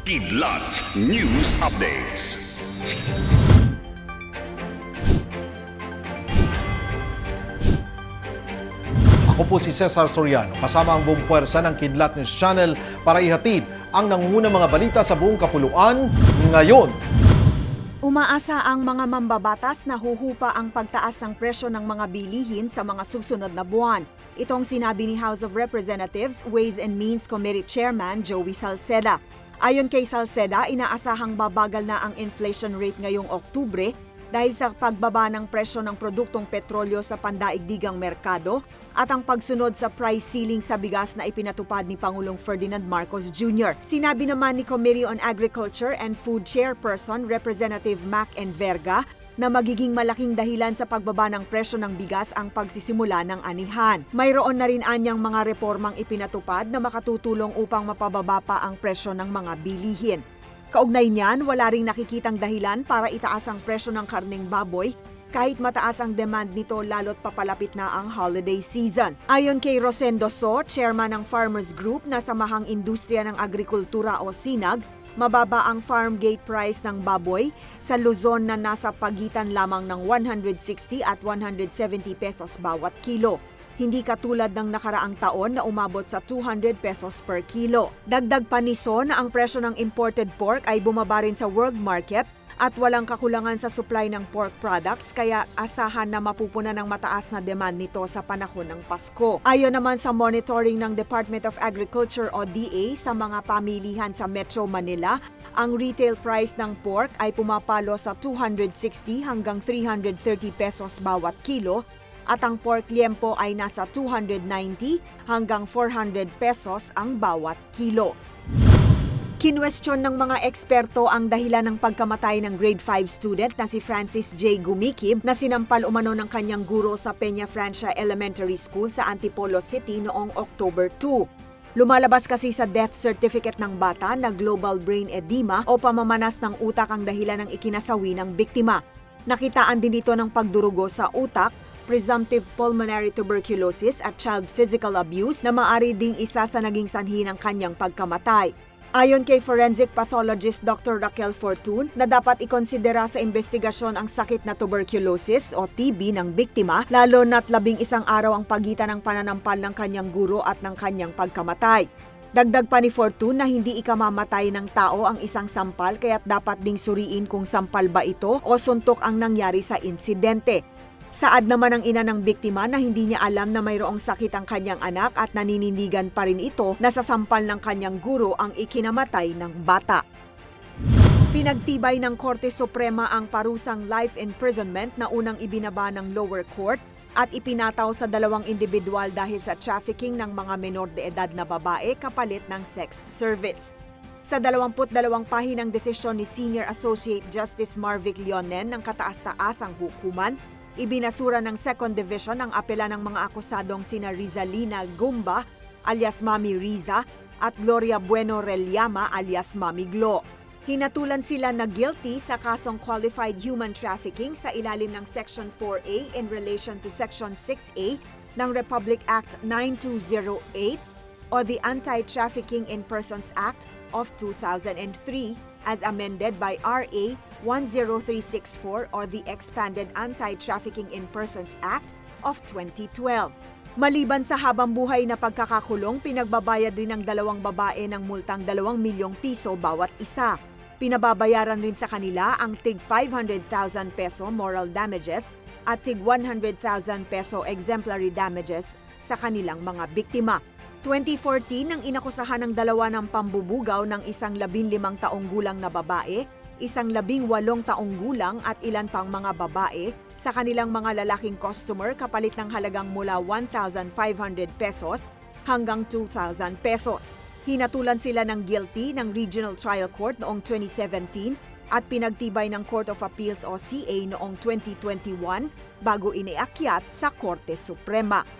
Kidlat News Updates. Ako po si Cesar Soriano, kasama ang buong puwersa ng Kidlat News Channel para ihatid ang nangungunang mga balita sa buong kapuluan ngayon. Umaasa ang mga mambabatas na huhupa ang pagtaas ng presyo ng mga bilihin sa mga susunod na buwan. Itong sinabi ni House of Representatives Ways and Means Committee Chairman Joey Salceda. Ayon kay Salceda, inaasahang babagal na ang inflation rate ngayong Oktubre dahil sa pagbaba ng presyo ng produktong petrolyo sa pandaigdigang merkado at ang pagsunod sa price ceiling sa bigas na ipinatupad ni Pangulong Ferdinand Marcos Jr. Sinabi naman ni Committee on Agriculture and Food Chairperson Representative Mac Enverga na magiging malaking dahilan sa pagbaba ng presyo ng bigas ang pagsisimula ng anihan. Mayroon na rin anyang mga reformang ipinatupad na makatutulong upang mapababa pa ang presyo ng mga bilihin. Kaugnay niyan, wala ring nakikitang dahilan para itaas ang presyo ng karning baboy kahit mataas ang demand nito lalo't papalapit na ang holiday season. Ayon kay Rosendo So, chairman ng Farmers Group na samahang industriya ng agrikultura o SINAG, mababa ang farm gate price ng baboy sa Luzon na nasa pagitan lamang ng 160 at 170 pesos bawat kilo hindi katulad ng nakaraang taon na umabot sa 200 pesos per kilo. Dagdag pa ni Son ang presyo ng imported pork ay bumaba rin sa world market at walang kakulangan sa supply ng pork products kaya asahan na mapupuna ng mataas na demand nito sa panahon ng Pasko. Ayon naman sa monitoring ng Department of Agriculture o DA sa mga pamilihan sa Metro Manila, ang retail price ng pork ay pumapalo sa 260 hanggang 330 pesos bawat kilo at ang pork liempo ay nasa 290 hanggang 400 pesos ang bawat kilo. Kinwestiyon ng mga eksperto ang dahilan ng pagkamatay ng grade 5 student na si Francis J. Gumikib na sinampal umano ng kanyang guro sa Peña Francia Elementary School sa Antipolo City noong October 2. Lumalabas kasi sa death certificate ng bata na global brain edema o pamamanas ng utak ang dahilan ng ikinasawi ng biktima. Nakitaan din ito ng pagdurugo sa utak, presumptive pulmonary tuberculosis at child physical abuse na maari ding isa sa naging sanhi ng kanyang pagkamatay. Ayon kay forensic pathologist Dr. Raquel Fortun na dapat ikonsidera sa investigasyon ang sakit na tuberculosis o TB ng biktima lalo na't labing isang araw ang pagitan ng pananampal ng kanyang guro at ng kanyang pagkamatay. Dagdag pa ni Fortun na hindi ikamamatay ng tao ang isang sampal kaya't dapat ding suriin kung sampal ba ito o suntok ang nangyari sa insidente. Saad naman ang ina ng biktima na hindi niya alam na mayroong sakit ang kanyang anak at naninindigan pa rin ito na sa sampal ng kanyang guro ang ikinamatay ng bata. Pinagtibay ng Korte Suprema ang parusang life imprisonment na unang ibinaba ng lower court at ipinataw sa dalawang individual dahil sa trafficking ng mga menor de edad na babae kapalit ng sex service. Sa 22 pahinang desisyon ni Senior Associate Justice Marvic Leonen ng kataas-taasang hukuman, Ibinasura ng Second Division ang apela ng mga akusadong sina Rizalina Gumba alias Mami Riza at Gloria Bueno Reliama alias Mami Glo. Hinatulan sila na guilty sa kasong qualified human trafficking sa ilalim ng Section 4A in relation to Section 6A ng Republic Act 9208 o the Anti-Trafficking in Persons Act of 2003 as amended by RA 10364 or the Expanded Anti-Trafficking in Persons Act of 2012. Maliban sa habang buhay na pagkakakulong, pinagbabayad rin ng dalawang babae ng multang 2 milyong piso bawat isa. Pinababayaran rin sa kanila ang tig 500,000 peso moral damages at tig 100,000 peso exemplary damages sa kanilang mga biktima. 2014 nang inakusahan ng dalawa ng pambubugaw ng isang labinlimang taong gulang na babae, isang labing walong taong gulang at ilan pang mga babae sa kanilang mga lalaking customer kapalit ng halagang mula 1,500 pesos hanggang 2,000 pesos. Hinatulan sila ng guilty ng Regional Trial Court noong 2017 at pinagtibay ng Court of Appeals o CA noong 2021 bago iniakyat sa Korte Suprema.